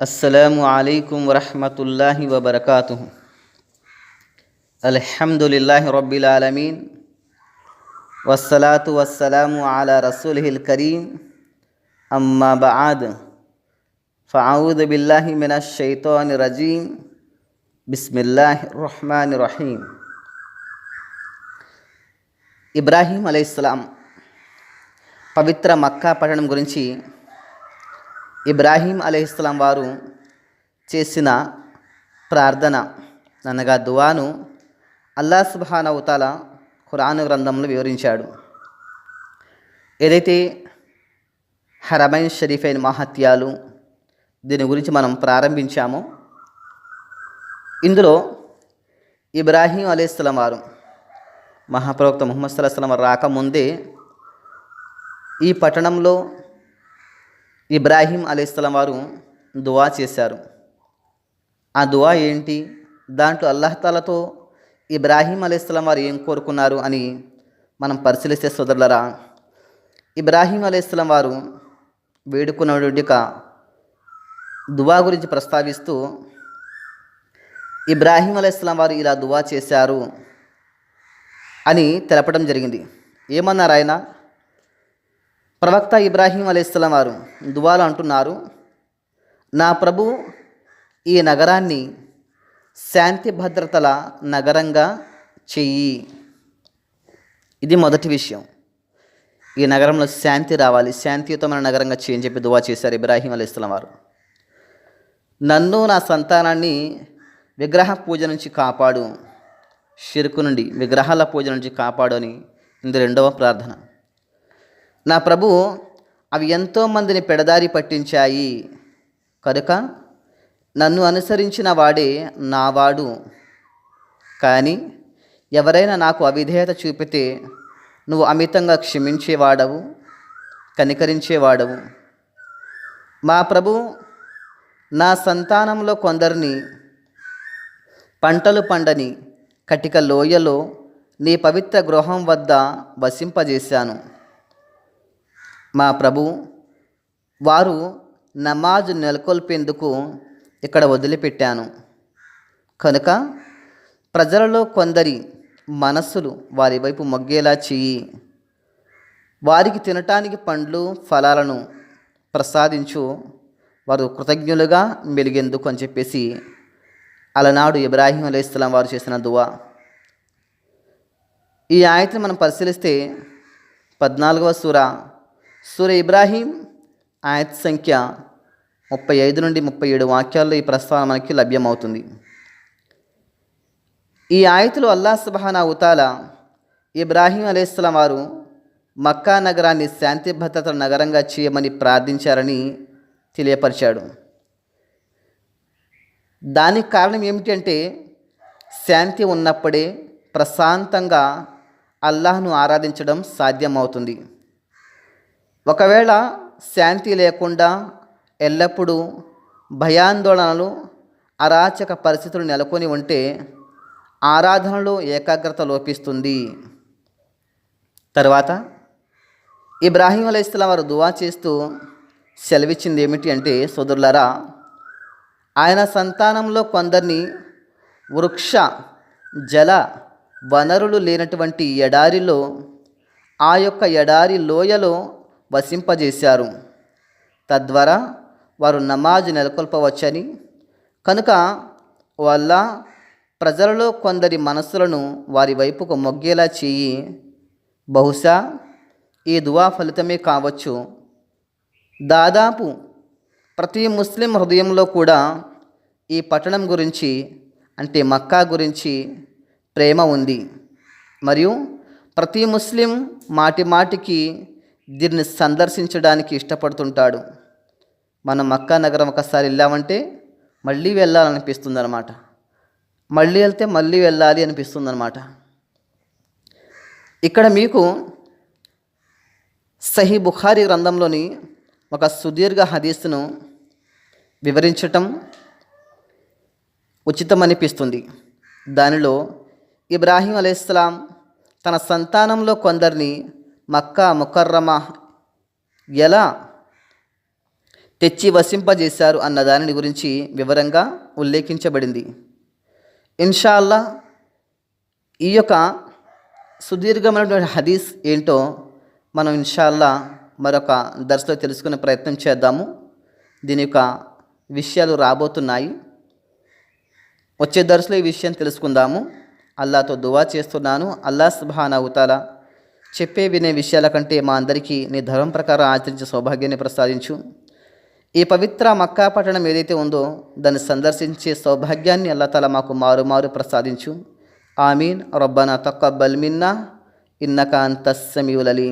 السلام عليكم ورحمة الله وبركاته الحمد لله رب العالمين والصلاة والسلام على رسوله الكريم أما بعد فأعوذ بالله من الشيطان الرجيم بسم الله الرحمن الرحيم ఇబ్రాహీం అలైహిస్సలాం పవిత్ర మక్కా పట్టణం గురించి ఇబ్రాహీం అలహిస్లాం వారు చేసిన ప్రార్థన అనగా దువాను అల్లా సుబానవుతాల ఖురాను గ్రంథంలో వివరించాడు. ఏదైతే హరమైన్ షరీఫైన్ మహత్యాలు దీని గురించి మనం ప్రారంభించామో ఇందులో ఇబ్రాహీం అలీస్లం వారు మహాప్రవక్త ముహమ్మద్ సల్లాహం రాకముందే ఈ పట్టణంలో ఇబ్రాహీం అలీస్లం వారు దువా చేశారు. ఆ దువా ఏంటి? దాంట్లో అల్లహతాలతో ఇబ్రాహీం అలీస్లం వారు ఏం కోరుకున్నారు అని మనం పరిశీలిస్తే సోదరులరా ఇబ్రాహీం అలీస్లం వారు వేడుకున్నటువంటి దువా గురించి ప్రస్తావిస్తూ ఇబ్రాహీం అలీస్లాం వారు ఇలా దువా చేశారు అని తెలపడం జరిగింది. ఏమన్నారు ఆయన ప్రవక్త ఇబ్రాహీం అలీస్లాం వారు దువాలు అంటున్నారు నా ప్రభు ఈ నగరాన్ని శాంతి భద్రతల నగరంగా చెయ్యి. ఇది మొదటి విషయం. ఈ నగరంలో శాంతి రావాలి శాంతియుతమైన నగరంగా చేయని చెప్పి దువా చేశారు ఇబ్రాహీం అలీస్లాం వారు. నన్ను నా సంతానాన్ని విగ్రహ పూజ నుంచి కాపాడు షిరుకు నుండి విగ్రహాల పూజ నుంచి కాపాడు అని ఇది రెండవ ప్రార్థన. నా ప్రభు అవి ఎంతోమందిని పెడదారి పట్టించాయి. కనుక నన్ను అనుసరించిన వాడే నావాడు. కానీ ఎవరైనా నాకు అవిధేయత చూపితే నువ్వు అమితంగా క్షమించేవాడవు కనికరించేవాడవు. మా ప్రభు నా సంతానంలో కొందరిని పంటలు పండని కటిక లోయలో నీ పవిత్ర గృహం వద్ద వసింపజేశాను. మా ప్రభు వారు నమాజ్ నెలకొల్పేందుకు ఇక్కడ వదిలిపెట్టాను. కనుక ప్రజలలో కొందరి మనస్సులు వారి వైపు మొగ్గేలా చేయి. వారికి తినటానికి పండ్లు ఫలాలను ప్రసాదించు. వారు కృతజ్ఞులుగా మెలిగేందుకు అని చెప్పేసి అలనాడు ఇబ్రాహీం అలైహిస్లాం వారు చేసిన దువా. ఈ ఆయతను మనం పరిశీలిస్తే పద్నాలుగవ సూర సూర్య ఇబ్రాహీం ఆయత్ సంఖ్య ముప్పై ఐదు నుండి ముప్పై ఏడు వాక్యాల్లో ఈ ప్రస్తావన మనకి లభ్యమవుతుంది. ఈ ఆయతులు అల్లా సుబహానా ఉతాల ఇబ్రాహీం అలైహిస్లాం వారు మక్కా నగరాన్ని శాంతి భద్రతల నగరంగా చేయమని ప్రార్థించారని తెలియపరిచాడు. దానికి కారణం ఏమిటంటే శాంతి ఉన్నప్పుడే ప్రశాంతంగా అల్లాహ్ను ఆరాధించడం సాధ్యమవుతుంది. ఒకవేళ శాంతి లేకుండా ఎల్లప్పుడూ భయాందోళనలు అరాచక పరిస్థితులు నెలకొని ఉంటే ఆరాధనలో ఏకాగ్రత లోపిస్తుంది. తర్వాత ఇబ్రాహీం అలైస్లాం వారు దువా చేస్తూ సెలవిచ్చింది ఏమిటి అంటే సోదరులరా ఆయన సంతానంలో కొందరిని వృక్ష జల వనరులు లేనటువంటి ఎడారిలో ఆ యొక్క ఎడారి లోయలో వసింపజేశారు. తద్వారా వారు నమాజ్ నెలకొల్పవచ్చని. కనుక వల్ల ప్రజలలో కొందరి మనస్సులను వారి వైపుకు మొగ్గేలా చేయి. బహుశా ఈ దువా ఫలితమే కావచ్చు. దాదాపు ప్రతి ముస్లిం హృదయంలో కూడా ఈ పట్టణం గురించి అంటే మక్కా గురించి ప్రేమ ఉంది. మరియు ప్రతి ముస్లిం మాటి మాటికి దీన్ని సందర్శించడానికి ఇష్టపడుతుంటాడు. మనం మక్కా నగరం ఒకసారి వెళ్ళామంటే మళ్ళీ వెళ్ళాలనిపిస్తుంది అనమాట మళ్ళీ వెళ్తే మళ్ళీ వెళ్ళాలి అనిపిస్తుంది అనమాట ఇక్కడ మీకు సహీ బుఖారీ గ్రంథంలోని ఒక సుదీర్ఘ హదీస్ను వివరించటం ఉచితమనిపిస్తుంది. దానిలో ఇబ్రాహీం అలైహిస్లాం తన సంతానంలో కొందరిని మక్కా ముకర్రమ? ఎలా తెచ్చి వసింపజేశారు అన్న దానిని గురించి వివరంగా ఉల్లేఖించబడింది. ఇన్షాల్లా ఈ యొక్క సుదీర్ఘమైనటువంటి హదీస్ ఏంటో మనం ఇన్షాల్లా మరొక దర్శలో తెలుసుకునే ప్రయత్నం చేద్దాము. దీని యొక్క విషయాలు రాబోతున్నాయి. వచ్చే దర్శలో ఈ విషయం తెలుసుకుందాము. అల్లాతో దువా చేస్తున్నాను. అల్లా సుబాన్ అవుతాలా చెప్పే వినే విషయాల కంటే మా అందరికీ నీ ధర్మం ప్రకారం ఆచరించే సౌభాగ్యాన్ని ప్రసాదించు. ఈ పవిత్ర మక్కా పట్టణం ఏదైతే ఉందో దాన్ని సందర్శించే సౌభాగ్యాన్ని అల్లతల మాకు మారుమారు ప్రసాదించు. ఆమీన్. రొబ్బన తక్కువ బల్మిన్నా ఇన్నక అంతస్సమియులలి